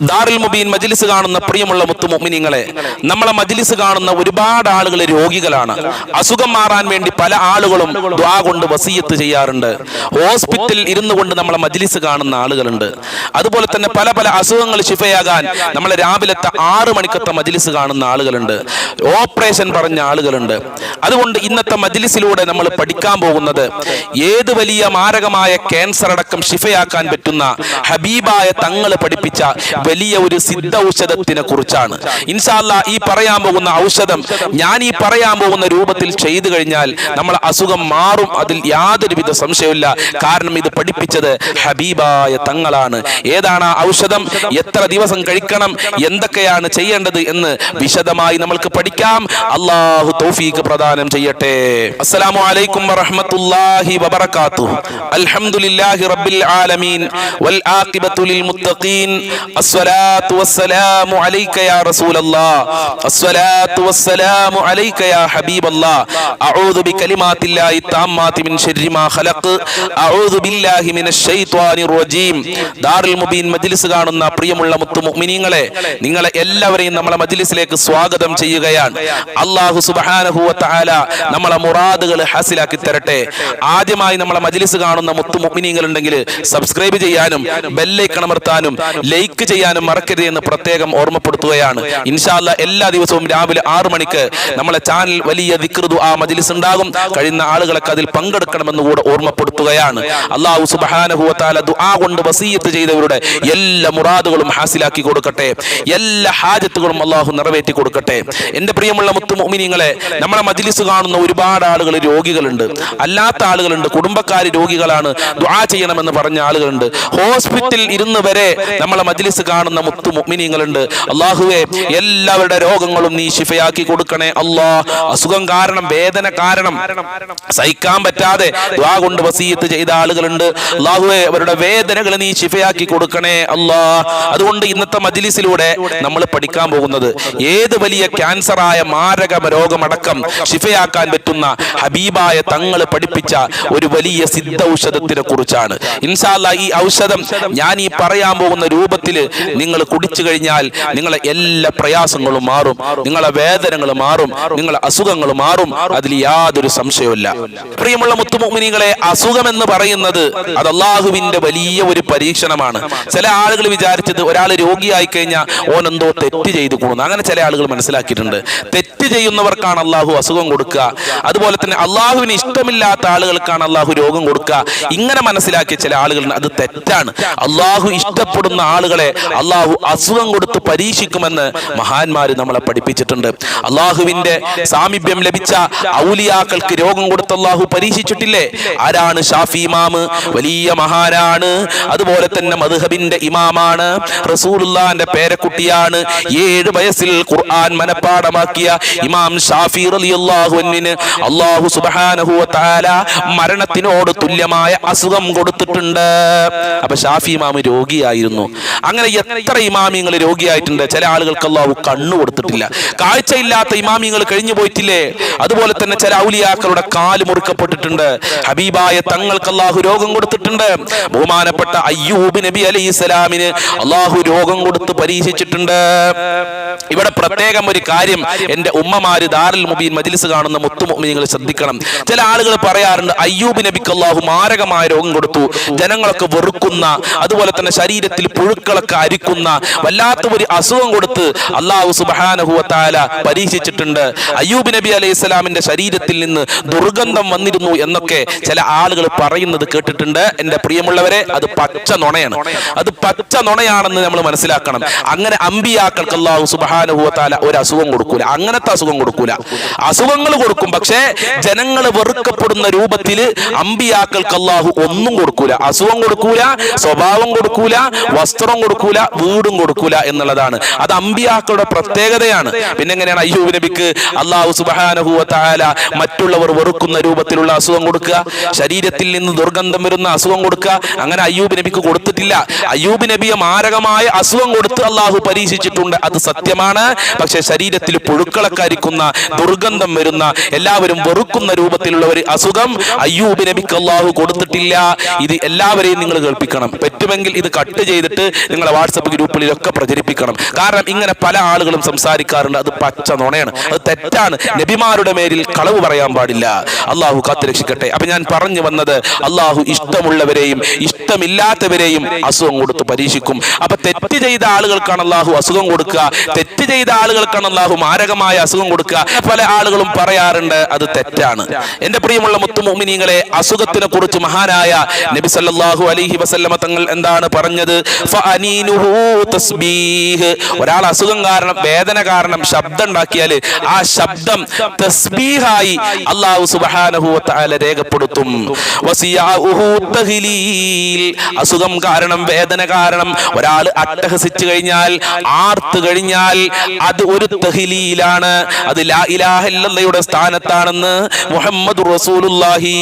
ദാറുൽ മുബീൻ മജ്ലിസ് കാണുന്ന പ്രിയമുള്ള മുത്തുമൊമിനിങ്ങളെ നമ്മളെ മജ്ലിസ് കാണുന്ന ഒരുപാട് ആളുകൾ രോഗികളാണ്. അസുഖം മാറാൻ വേണ്ടി പല ആളുകളും ദ്വാ കൊണ്ട് വസീയത്ത് ചെയ്യാറുണ്ട്. ഹോസ്പിറ്റലിൽ ഇരുന്നു കൊണ്ട് നമ്മളെ മജ്ലിസ് കാണുന്ന ആളുകളുണ്ട്. അതുപോലെ തന്നെ പല പല അസുഖങ്ങൾ ശിഫയാകാൻ നമ്മളെ രാവിലത്തെ ആറ് മണിക്കത്തെ മജ്ലിസ് കാണുന്ന ആളുകളുണ്ട്. ഓപ്പറേഷൻ പറഞ്ഞ ആളുകളുണ്ട്. അതുകൊണ്ട് ഇന്നത്തെ മജ്ലിസിലൂടെ നമ്മൾ പഠിക്കാൻ പോകുന്നത് ഏത് വലിയ മാരകമായ ക്യാൻസർ അടക്കം ശിഫയാക്കാൻ പറ്റുന്ന ഹബീബായ തങ്ങൾ പഠിപ്പിച്ച വലിയ ഒരു സിദ്ധ ഔഷധത്തിനെ കുറിച്ചാണ്. ഇൻഷാല്ല ഈ പറയാൻ പോകുന്ന ഔഷധം ഞാൻ ഈ പറയാൻ പോകുന്ന രൂപത്തിൽ ചെയ്തു കഴിഞ്ഞാൽ നമ്മൾ അസുഖം മാറും. അതിൽ യാതൊരുവിധ സംശയമില്ല കാരണം ഇത് പഠിപ്പിച്ചത് ഹബീബായ തങ്ങളാണ്. ഏതാണ് ആ ഔഷധം? എത്ര ദിവസം കഴിക്കണം? എന്തൊക്കെയാണ് ചെയ്യേണ്ടത് എന്ന് വിശദമായി നമ്മൾക്ക് പഠിക്കാം. അള്ളാഹു തൗഫീഖ് പ്രദാനം ചെയ്യട്ടെ. അസ്സലാമു അലൈക്കും വറഹ്മത്തുള്ളാഹി വബറകാതുഹു. അൽഹംദുലില്ലാഹി റബ്ബിൽ ആലമീൻ. വൽ ആഖിബത്തു ലിൽ മുത്തഖീൻ. അസ്സലാത്തു അലൈക യാ റസൂലല്ലാഹ് അസ്സലാത്തു അലൈക യാ ഹബീബല്ലാഹ് അഊദു മിൻ ഖലഖ്. അഊദു ബില്ലാഹി മിനശ് ശൈത്വാനിർ റജീം. ദാറുൽ മുബീൻ മജ്ലിസ് കാണുന്ന പ്രിയമുള്ള മുത്തു നിങ്ങളെ എല്ലാവരെയും നമ്മളെ മജ്ലിസിലേക്ക് സ്വാഗതം ചെയ്യുകയാണ്. അള്ളാഹു സുബ്ഹാനഹു നമ്മളെ മുറാദുകൾ ഹാസിലാക്കി തരട്ടെ. ആദ്യമായി നമ്മളെ മജ്ലിസ് കാണുന്ന മുത്തു ഉണ്ടെങ്കിൽ സബ്സ്ക്രൈബ് ചെയ്യാനും ബെല്ലൈക്കണമർത്താനും ലൈക്ക് ചെയ്യാനും മറക്കരുത് എന്ന് പ്രത്യേകം ഓർമ്മപ്പെടുത്തുകയാണ്. ഇൻഷാല്ല എല്ലാ ദിവസവും രാവിലെ ആറു മണിക്ക് നമ്മളെ ചാനൽ വലിയ ദിക്റുദു ആ മജിലിസ് ഉണ്ടാകും. കഴിയുന്ന ആളുകളൊക്കെ അതിൽ പങ്കെടുക്കണമെന്ന് കൂടെ ഓർമ്മപ്പെടുത്തുകയാണ്. അള്ളാഹു സുബ്ഹാനഹു വ ദുആ കൊണ്ട് വസീയത്ത് ചെയ്തവരുടെ എല്ലാ മുറാദുകളും ഹാസിലാക്കി കൊടുക്കട്ടെ. എല്ലാ ഹാജത്തുകളും അള്ളാഹു നിറവേറ്റി കൊടുക്കട്ടെ. എന്റെ പ്രിയമുള്ള മുത്തു നമ്മുടെ മജ്ലിസ് കാണുന്ന ഒരുപാട് ആളുകൾ രോഗികളുണ്ട്. അല്ലാത്ത ആളുകളുണ്ട് കുടുംബക്കാർ രോഗികളാണ്. ദുആ ചെയ്യണമെന്ന് പറഞ്ഞ ആളുകളുണ്ട്. ഹോസ്പിറ്റലിൽ ഇരുന്ന് വരെ നമ്മളെ മജ്ലിസ് കാണുന്ന മുത്തു മുഗ്മിനീങ്ങളുണ്ട് അള്ളാഹുവെ എല്ലാവരുടെ രോഗങ്ങളും നീ ശിഫയാക്കി കൊടുക്കണേ അള്ളാ അസുഖം കാരണം വേദന കാരണം സഹിക്കാൻ പറ്റാതെ കൊണ്ട് വസീയത്ത് ചെയ്ത ആളുകളുണ്ട്. അള്ളാഹുവെ അവരുടെ വേദനകൾ നീ ശിഫയാക്കി കൊടുക്കണേ അള്ളാ അതുകൊണ്ട് ഇന്നത്തെ മജിലിസിലൂടെ നമ്മൾ പഠിക്കാൻ പോകുന്നത് ഏത് വലിയ ക്യാൻസറായ മാരക രോഗമടക്കം ശിഫയാക്കാൻ പറ്റുന്ന ഹബീബായ തങ്ങൾ പഠിപ്പിച്ച ഒരു വലിയ സിദ്ധ ഔഷധത്തിനെ കുറിച്ചാണ് ഇൻഷാല്ല ഈ ഔഷധം ഞാൻ ഈ പറയാൻ പോകുന്ന രൂപത്തിൽ നിങ്ങൾ കുടിച്ചു കഴിഞ്ഞാൽ നിങ്ങളെ എല്ലാ പ്രയാസങ്ങളും മാറും നിങ്ങളെ വേദനകൾ മാറും നിങ്ങളെ അസുഖങ്ങൾ മാറും. അതിൽ യാതൊരു സംശയവുമില്ല. പ്രിയമുള്ള മുത്തുമോഹിനികളെ അസുഖം എന്ന് പറയുന്നത് അത് അള്ളാഹുവിന്റെ വലിയ ഒരു പരീക്ഷണമാണ്. ചില ആളുകൾ വിചാരിച്ചത് ഒരാൾ രോഗിയായി കഴിഞ്ഞാൽ ഓനെന്തോ തെറ്റ് ചെയ്തു കൂടുന്നു അങ്ങനെ ചില ആളുകൾ മനസ്സിലാക്കിയിട്ടുണ്ട്. തെറ്റ് ചെയ്യുന്നവർക്കാണ് അള്ളാഹു അസുഖം കൊടുക്കുക. അതുപോലെ തന്നെ അള്ളാഹുവിന് ഇഷ്ടമില്ലാത്ത ആളുകൾക്കാണ് അള്ളാഹു രോഗം കൊടുക്കുക. ഇങ്ങനെ മനസ്സിലാക്കിയ ചില ആളുകൾ അത് തെറ്റാണ്. അള്ളാഹു ഇഷ്ടപ്പെടുന്ന ആളുകളെ അള്ളാഹു അസുഖം കൊടുത്ത് പരീക്ഷിക്കുമെന്ന് മഹാന്മാര് നമ്മളെ പഠിപ്പിച്ചിട്ടുണ്ട്. അള്ളാഹുവിന്റെ സാമീപ്യം ലഭിച്ച ഔലിയാക്കൾക്ക് രോഗം കൊടുത്ത് അള്ളാഹു പരീക്ഷിച്ചിട്ടില്ലേ? ആരാണ് ഷാഫി ഇമാമ്? വലിയ മഹാനാണ്. അതുപോലെ തന്നെ മധുഹബിന്റെ ഇമാമാണ്. റസൂലുള്ളാന്റെ പേരക്കുട്ടിയാണ്. ഏഴ് വയസ്സിൽ ഖുർആൻ മനപ്പാടമാക്കിയ ഇമാം ഷാഫി അൻഹിന് അള്ളാഹു സുബ്ഹാനഹു വ തആല മരണത്തിനോട് തുല്യമായ അസുഖം കൊടുത്തിട്ടുണ്ട്. അപ്പൊ ഷാഫി ഇമാമ് രോഗിയായിരുന്നു. അങ്ങനെ എത്ര ഇമാമിങ്ങൾ രോഗിയായിട്ടുണ്ട്? ചില ആളുകൾക്ക് അള്ളാഹു കണ്ണു കൊടുത്തിട്ടില്ല. കാഴ്ചയില്ലാത്ത ഇമാമിങ്ങൾ കഴിഞ്ഞു പോയിട്ടില്ലേ? അതുപോലെ തന്നെ ചില ഔലിയാക്കളുടെ കാൽ മുറുക്കപ്പെട്ടിട്ടുണ്ട്. ഹബീബായ തങ്ങൾക്ക് അള്ളാഹു രോഗം കൊടുത്തിട്ടുണ്ട്. ബഹുമാനപ്പെട്ട അയ്യൂബ് നബി അലൈഹി സ്വലാമിന് അള്ളാഹു രോഗം കൊടുത്ത് പരീക്ഷിച്ചിട്ടുണ്ട്. ഇവിടെ പ്രത്യേകം ഒരു കാര്യം എന്റെ ഉമ്മമാര് ദാറുൽ മുബീൻ മജിലിസ് കാണുന്ന മുത്തുമുമിനികൾ ശ്രദ്ധിക്കണം. ചില ആളുകൾ പറയാറുണ്ട് അയ്യൂബ് നബിക്ക് അള്ളാഹു മാരകമായ രോഗം കൊടുത്തു. ജനങ്ങളൊക്കെ വെറുക്കുന്ന അതുപോലെ തന്നെ ശരീരത്തിൽ പുഴുക്കളൊക്കെ അരിക്കുന്ന വല്ലാത്ത ഒരു അസുഖം കൊടുത്ത് അള്ളാഹു സുബാനഹുവത്താല പരീക്ഷിച്ചിട്ടുണ്ട്. അയ്യൂബ് നബി അലൈഹി സ്വലാമിന്റെ ശരീരത്തിൽ നിന്ന് ദുർഗന്ധം വന്നിരുന്നു എന്നൊക്കെ ചില ആളുകൾ പറയുന്നത് കേട്ടിട്ടുണ്ട്. എന്റെ പ്രിയമുള്ളവരെ അത് പച്ച നുണയാണ്. അത് പച്ച നുണയാണെന്ന് നമ്മൾ മനസ്സിലാക്കണം. അങ്ങനെ അമ്പിയാക്കൾക്ക് അള്ളാഹു സുബാനുഭവത്താല ഒരു അസുഖം കൊടുക്കൂല. അങ്ങനത്തെ അസുഖം കൊടുക്കൂല. അസുഖങ്ങൾ കൊടുക്കും. പക്ഷേ ജനങ്ങൾ വെറുക്കപ്പെടുന്ന രൂപത്തിൽ അമ്പിയാക്കൾക്ക് അള്ളാഹു ഒന്നും കൊടുക്കൂല. അസുഖം കൊടുക്കൂല സ്വഭാവം കൊടുക്കൂല വസ്ത്രം കൊടുക്കൂല വീടും കൊടുക്കൂല എന്നുള്ളതാണ്. അത് അമ്പിയാക്കളുടെ പ്രത്യേകതയാണ്. പിന്നെ എങ്ങനെയാണ് അയ്യൂബ് നബിക്ക് അള്ളാഹു സുബാനഹുല മറ്റുള്ളവർ വെറുക്കുന്ന രൂപത്തിലുള്ള അസുഖം കൊടുക്കുക? ശരീരത്തിൽ നിന്ന് ദുർഗന്ധം വരുന്ന അസുഖം കൊടുക്കുക? അങ്ങനെ അയ്യൂബ് നബിക്ക് കൊടുത്തിട്ടില്ല. അയ്യൂബ് നബിയെ മാരകമായ അസുഖം കൊടുത്ത് അള്ളാഹു പരീക്ഷിച്ചിട്ടുണ്ട്. അത് സത്യമാണ്. പക്ഷെ ശരീരത്തിൽ പുഴുക്കളൊക്കെ അരിക്കുന്ന ദുർഗന്ധം വരുന്ന എല്ലാവരും വെറുക്കുന്ന രൂപത്തിലുള്ള ഒരു അസുഖം അയ്യൂബ് നബിക്ക് അള്ളാഹു കൊടുത്തിട്ടില്ല. ഇത് എല്ലാവരെയും നിങ്ങൾ കേൾപ്പിക്കണം. പറ്റുമെങ്കിൽ ഇത് കട്ട് ചെയ്തിട്ട് നിങ്ങളെ വാട്സപ്പ് ഗ്രൂപ്പുകളിലൊക്കെ പ്രചരിപ്പിക്കണം. കാരണം ഇങ്ങനെ പല ആളുകളും സംസാരിക്കാറുണ്ട്. അത് പച്ച നുണയാണ്. അത് തെറ്റാണ്. നബിമാരുടെ മേലിൽ കളവ് പറയാൻ പാടില്ല. അള്ളാഹു കാത്തുരക്ഷിക്കട്ടെ അപ്പൊ ഞാൻ പറഞ്ഞു വന്നത് അള്ളാഹു ഇഷ്ടമുള്ളവരെയും ഇഷ്ടമില്ലാത്തവരെയും അസുഖം കൊടുത്ത് പരീക്ഷിക്കും. അപ്പൊ തെറ്റ് ചെയ്ത ആളുകൾക്കാണ് അള്ളാഹു അസുഖം കൊടുക്കുക. തെറ്റ് ചെയ്ത ആളുകൾക്കാണ് അള്ളാഹു മാരകമായ അസുഖം കൊടുക്കുക. പല ആളുകളും പറയാറുണ്ട് അത് തെറ്റാണ്. എന്റെ പ്രിയമുള്ള മുത്തുമോമിനിങ്ങളെ അസുഖത്തിനെ കുറിച്ച് മഹാനായ നബി സല്ലല്ലാഹു അലൈഹി വസല്ലമ തങ്ങൾ എന്താണ് പറഞ്ഞത്? തസ്ബീഹ് ഒരാൾ അസുഖം കാരണം വേദന കാരണം ശബ്ദം ഉണ്ടാക്കിയാൽ ആ ശബ്ദം തസ്ബീഹായി അള്ളാഹു സുബ്ഹാനഹു വതആല രേഖപ്പെടുത്തും. അസുഖം കാരണം വേദന കാരണം ഒരാൾ അട്ടഹസിച്ചു കഴിഞ്ഞാൽ ആർത്ത് കഴിഞ്ഞാൽ അത് ഒരു തഹിലീലാണ്. അത് ലാ ഇലാഹ ഇല്ലല്ലയുടെ സ്ഥാനത്താണെന്ന് മുഹമ്മദ് റസൂലുള്ളാഹി.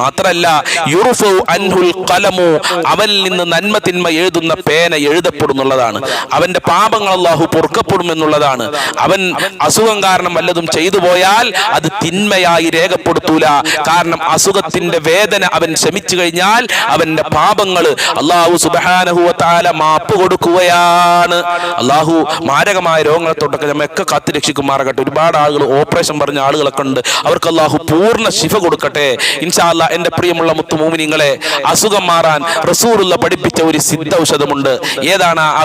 മാത്രല്ല യുറുഫു അൻഹുൽ കലമു അവനിൽ നിന്ന് നന്മ തിന്മ എഴുതുന്ന പേന എഴുതപ്പെടുന്നുള്ളതാണ്. അവന്റെ പാപങ്ങൾ അള്ളാഹു പൊറുക്കപ്പെടും എന്നുള്ളതാണ്. അവൻ അസുഖം കാരണം വല്ലതും ചെയ്തു പോയാൽ അത് തിന്മയായി രേഖപ്പെടുത്തൂല. കാരണം അസുഖത്തിന്റെ വേദന അവൻ ശമിച്ചു കഴിഞ്ഞാൽ അവന്റെ പാപങ്ങൾ അള്ളാഹു സുബാനഹുവത്താല മാപ്പ് കൊടുക്കുകയാണ്. അള്ളാഹു മാരകമായ രോഗങ്ങളെ തൊട്ടൊക്കെ നമ്മയൊക്കെ കാത്തു രക്ഷിക്കുമാറാകട്ടെ. ഒരുപാട് ആളുകൾ ഓപ്പറേഷൻ പറഞ്ഞ ആളുകളൊക്കെ ഉണ്ട്. അവർക്ക് അള്ളാഹു പൂർണ ശിഫ കൊടുക്കട്ടെ. ഇൻഷാല്ല എന്റെ പ്രിയമുള്ള മുത്തുമൂമിനിങ്ങളെ അസുഖം മാറാൻ റസൂറുള്ള പഠിപ്പിച്ച ഒരു സിദ്ധ ഔഷധമുണ്ട് ഏതാണ് ആ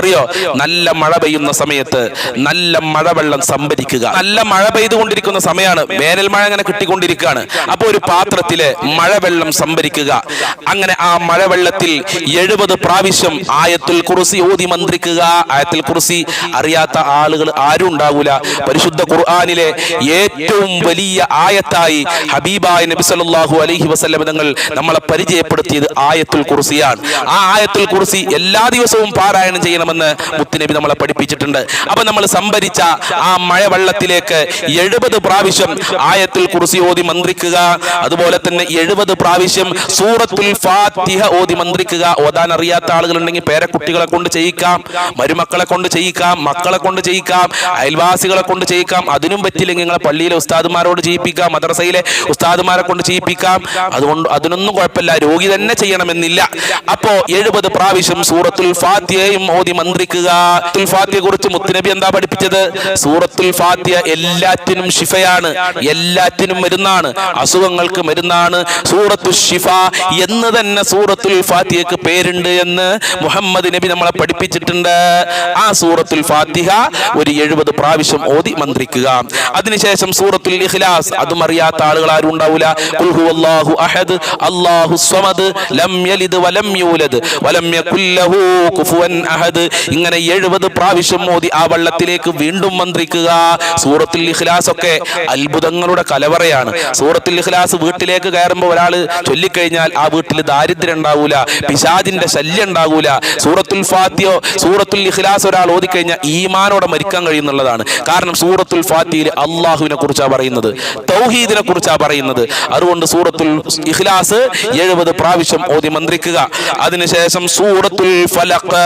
അറിയോ? നല്ല മഴ പെയ്യുന്ന സമയത്ത് നല്ല മഴവെള്ളം സംഭരിക്കുക. നല്ല മഴ പെയ്തുകൊണ്ടിരിക്കുന്ന സമയമാണ് വേനൽ മഴ അങ്ങനെ കിട്ടിക്കൊണ്ടിരിക്കുകയാണ്. അപ്പോൾ ഒരു പാത്രത്തിൽ മഴവെള്ളം സംഭരിക്കുക. അങ്ങനെ ആ മഴവെള്ളത്തിൽ എഴുപത് പ്രാവശ്യം ആയത്തുൽ കുറിസി ഓതി മന്ത്രിക്കുക. ആയത്തുൽ കുറിസി അറിയാത്ത ആളുകൾ ആരും ഉണ്ടാവൂല. പരിശുദ്ധ ഖുർആാനിലെ ഏറ്റവും വലിയ ആയത്തായി ഹബീബായ നബി സല്ലല്ലാഹു അലഹി വസല്ലം തങ്ങൾ നമ്മളെ പരിചയപ്പെടുത്തിയത് ആയത്തുൽ കുറിസിയാണ് ആ ആയത്തുൽ കുറിസി എല്ലാ ദിവസവും പാരായണം ചെയ്യണമെന്ന് മുത്തുനബി നമ്മളെ പഠിപ്പിച്ചിട്ടുണ്ട്. അപ്പൊ നമ്മൾ സംഭരിച്ച ആ മഴവെള്ളത്തിലേക്ക് എഴുപത് പ്രാവശ്യം ആയത്തിൽ കുറിച്ച് ഓതി മന്ത്രിക്കുക. അതുപോലെ തന്നെ എഴുപത് പ്രാവശ്യം സൂറത്തുൽ ഫാത്തിഹ ഓതി മന്ത്രിക്കുക. ഓതാൻ അറിയാത്ത ആളുകളുണ്ടെങ്കിൽ പേരക്കുട്ടികളെ കൊണ്ട് ചെയ്യിക്കാം മരുമക്കളെ കൊണ്ട് ചെയ്യിക്കാം മക്കളെ കൊണ്ട് ചെയ്യിക്കാം അയൽവാസികളെ കൊണ്ട് ചെയ്യിക്കാം. അതിനും പറ്റില്ലെങ്കിൽ നിങ്ങളെ പള്ളിയിലെ ഉസ്താദുമാരോട് ചെയ്യിപ്പിക്കാം മദ്രസയിലെ ഉസ്താദുമാരെ കൊണ്ട് ചെയ്യിപ്പിക്കാം. അതുകൊണ്ട് അതിനൊന്നും കുഴപ്പമില്ല രോഗി തന്നെ ചെയ്യണമെന്നില്ല. അപ്പോ എഴുപത് പ്രാവശ്യം സൂറത്തുൽ ഫാത്തിഹയും ഓതി മന്ത്രിക്കുക. ഫാത്തിയെ കുറിച്ച് മുത്തുനബി എന്താ പഠിപ്പിച്ചത്? സൂറത്തുൽ ഫാത്തിയ എല്ലാറ്റിനും ഷിഫയാണ് എല്ലാറ്റിനും മരുന്നാണ്. അസുഖങ്ങൾക്ക് മരുന്നാണ്. സൂറത്തു ഷിഫ എന്ന് തന്നെ സൂറത്തുൽ ഫാത്തിയക്ക് പേരുണ്ട് എന്ന് മുഹമ്മദ് നബി നമ്മളെ പഠിപ്പിച്ചിട്ടുണ്ട്. ആ സൂറത്തുൽ ഫാത്തിഹ ഒരു എഴുപത് പ്രാവശ്യം ഓതി മന്ത്രിക്കുക. അതിനുശേഷം സൂറത്തുൽ ഇഖ്ലാസ് അതും അറിയാത്ത ആളുകൾ ആരും ഉണ്ടാവില്ല ഖുൽ ഹുവല്ലാഹു അഹദ് അല്ലാഹു സ്വമദ് ലം യലിദ് വലം യൂലദ് വലം യകുൽ ലഹു അഹദ്. ഇങ്ങനെ എഴുപത് പ്രാവശ്യം മോദി ആ വള്ളത്തിലേക്ക് വീണ്ടും മന്ത്രിക്കുക. സൂറത്തുൽ ഇഖ്ലാസ് ഒക്കെ അത്ഭുതങ്ങളുടെ കലവറയാണ്. സൂറത്തുൽ ഇഖ്ലാസ് വീട്ടിലേക്ക് കയറുമ്പോൾ ഒരാൾ ചൊല്ലിക്കഴിഞ്ഞാൽ ആ വീട്ടിൽ ദാരിദ്ര്യം ഉണ്ടാവൂല പിശാജിന്റെ ശല്യം ഉണ്ടാവൂല. സൂറത്തുൽ ഫാത്തിയോ സൂറത്തുൽ ഇഖ്ലാസ് ഒരാൾ ഓതിക്കഴിഞ്ഞാൽ ഈമാനോടെ മരിക്കാൻ കഴിയുന്നുള്ളതാണ്. കാരണം സൂറത്തുൽ ഫാത്തിയിൽ അള്ളാഹുവിനെ കുറിച്ചാണ് പറയുന്നത് തൗഹീദിനെ കുറിച്ചാണ് പറയുന്നത്. അതുകൊണ്ട് സൂറത്തുൽ ഇഖ്ലാസ് എഴുപത് പ്രാവശ്യം ഓതി മന്ത്രിക്കുക. അതിനുശേഷം സൂറത്തുൽ ഫലഖ്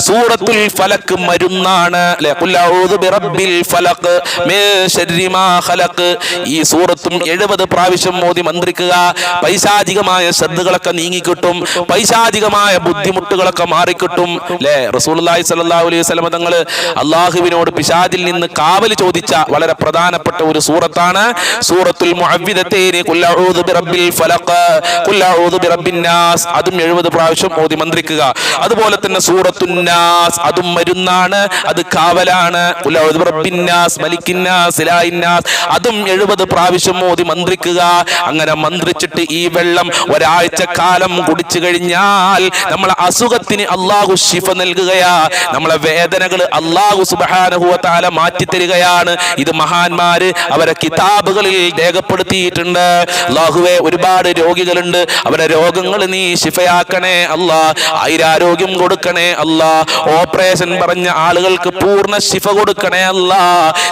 സൂറത്തുൽ ഫലക്ക് മരുന്നാണ്. അല്ലെ? അഊദു ബിറബ്ബിൽ ഫലഖ് മിൻ ശർരി മാ ഖലഖ് ഈ സൂറത്തും എഴുപത് പ്രാവശ്യം ഓതി മന്ത്രിക്കുക. പൈശാചികമായ ശ്രദ്ധകളൊക്കെ നീങ്ങിക്കിട്ടും. പൈശാചികമായ ബുദ്ധിമുട്ടുകളൊക്കെ മാറിക്കിട്ടും. അല്ലെ? റസൂലുള്ളാഹി സ്വല്ലല്ലാഹു അലൈഹി വസല്ലം തങ്ങൾ അള്ളാഹുവിനോട് പിശാചിൽ നിന്ന് കാവൽ ചോദിച്ച വളരെ പ്രധാനപ്പെട്ട ഒരു സൂറത്താണ്. സൂറത്തുൽ മുഅവ്വിദത്തൈനി അഊദു ബിറബ്ബിൽ ഫലഖ് അഊദു ബിറബ്ബിൻ നാസ്. അതും എഴുപത് പ്രാവശ്യം ഓതി മന്ത്രിക്കുക. അതുപോലെ തന്നെ സൂറത്തുന്നാസ്. അതും മരുന്നാണ് അത് കാവലാണ്. അതും എഴുപത് പ്രാവശ്യം മോദി മന്ത്രിക്കുക. അങ്ങനെ മന്ത്രിച്ചിട്ട് ഈ വെള്ളം ഒരാഴ്ച കാലം കുടിച്ചു കഴിഞ്ഞാൽ നമ്മളെ അസുഖത്തിന് അള്ളാഹു ഷിഫ നൽകുകയാ. നമ്മളെ വേദനകൾ അള്ളാഹു സുബാനഹുവത്താല മാറ്റി തരികയാണ്. ഇത് മഹാന്മാര് അവരെ കിതാബുകളിൽ രേഖപ്പെടുത്തിയിട്ടുണ്ട്. അള്ളാഹുവെ ഒരുപാട് രോഗികളുണ്ട്. അവരെ രോഗങ്ങൾ നീ ശിഫയാക്കണേ അല്ലാ ആയിരാരോഗ്യം കൊടുക്കണേ അല്ല. ഓപ്പറേഷൻ പറഞ്ഞ ആളുകൾക്ക് പൂർണ ശിഫ കൊടുക്കണേ അല്ല.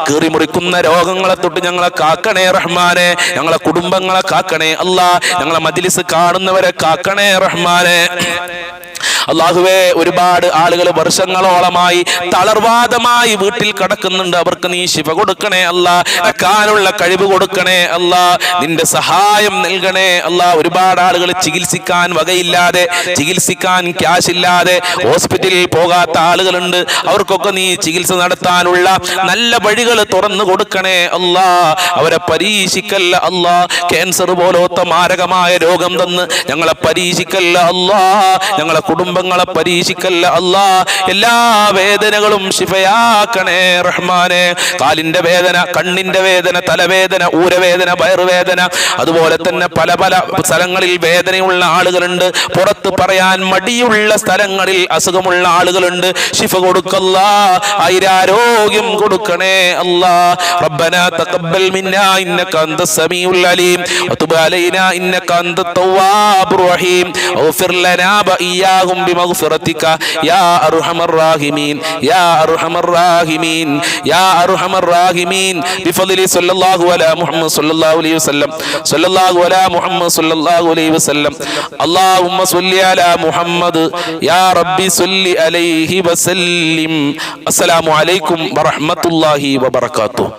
കീറി മുറിക്കുന്ന രോഗങ്ങളെ തൊട്ട് ഞങ്ങളെ കാക്കണേ റഹ്മാനെ. ഞങ്ങളെ കുടുംബങ്ങളെ കാക്കണേ അല്ല. ഞങ്ങളെ മജിലിസ് കാണുന്നവരെ കാക്കണേ റഹ്മാനെ. അള്ളാഹുവേ ഒരുപാട് ആളുകൾ വർഷങ്ങളോളമായി തളർവാദമായി വീട്ടിൽ കിടക്കുന്നുണ്ട്. അവർക്ക് നീ ശിവ കൊടുക്കണേ അല്ല കാനുള്ള കഴിവ് കൊടുക്കണേ അല്ല നിന്റെ സഹായം നൽകണേ അല്ല. ഒരുപാട് ആളുകൾ ചികിത്സിക്കാൻ വകയില്ലാതെ ചികിത്സിക്കാൻ ക്യാഷ് ഇല്ലാതെ ഹോസ്പിറ്റലിൽ പോകാത്ത ആളുകളുണ്ട്. അവർക്കൊക്കെ നീ ചികിത്സ നടത്താനുള്ള നല്ല വഴികൾ തുറന്നു കൊടുക്കണേ അല്ലാ. അവരെ പരീക്ഷിക്കല്ല അല്ലാ. ക്യാൻസർ പോലോത്ത മാരകമായ രോഗം തന്ന് ഞങ്ങളെ പരീക്ഷിക്കല്ല അല്ലാ. ഞങ്ങളെ കടമ്പങ്ങളെ പരീക്ഷിക്കല്ല അല്ലാ. എല്ലാ വേദനകളും ശിഫയാക്കണേ റഹ്മാനെ. കാലിന്റെ വേദന കണ്ണിന്റെ വേദന തലവേദന ഊരവേദന വയറുവേദന. അതുപോലെ തന്നെ പല പല സ്ഥലങ്ങളിൽ വേദനയുള്ള ആളുകളുണ്ട്. പുറത്ത് പറയാൻ മടിയുള്ള സ്ഥലങ്ങളിൽ അസുഖമുള്ള ആളുകളുണ്ട്. ശിഫ കൊടുക്കല്ല. ഐരാരോഗ്യം കൊടുക്കണേ അല്ലാ. റബ്ബന തഖബ്ബൽ മിന്നാ ഇന്നക അന്ത സമീഉൽ അലീം. വതുബ് അലൈനാ ഇന്നക അന്ത തവ്വാബുർ റഹീം. ഔഫിർ ലനാ ബഇയാഹും بمغفرتك يا ارحم الراحمين يا ارحم الراحمين يا ارحم الراحمين بفضل صلى الله على محمد صلى الله عليه وسلم صلى الله على محمد صلى الله عليه وسلم اللهم صل على محمد يا ربي صل عليه وسلم السلام عليكم ورحمة الله وبركاته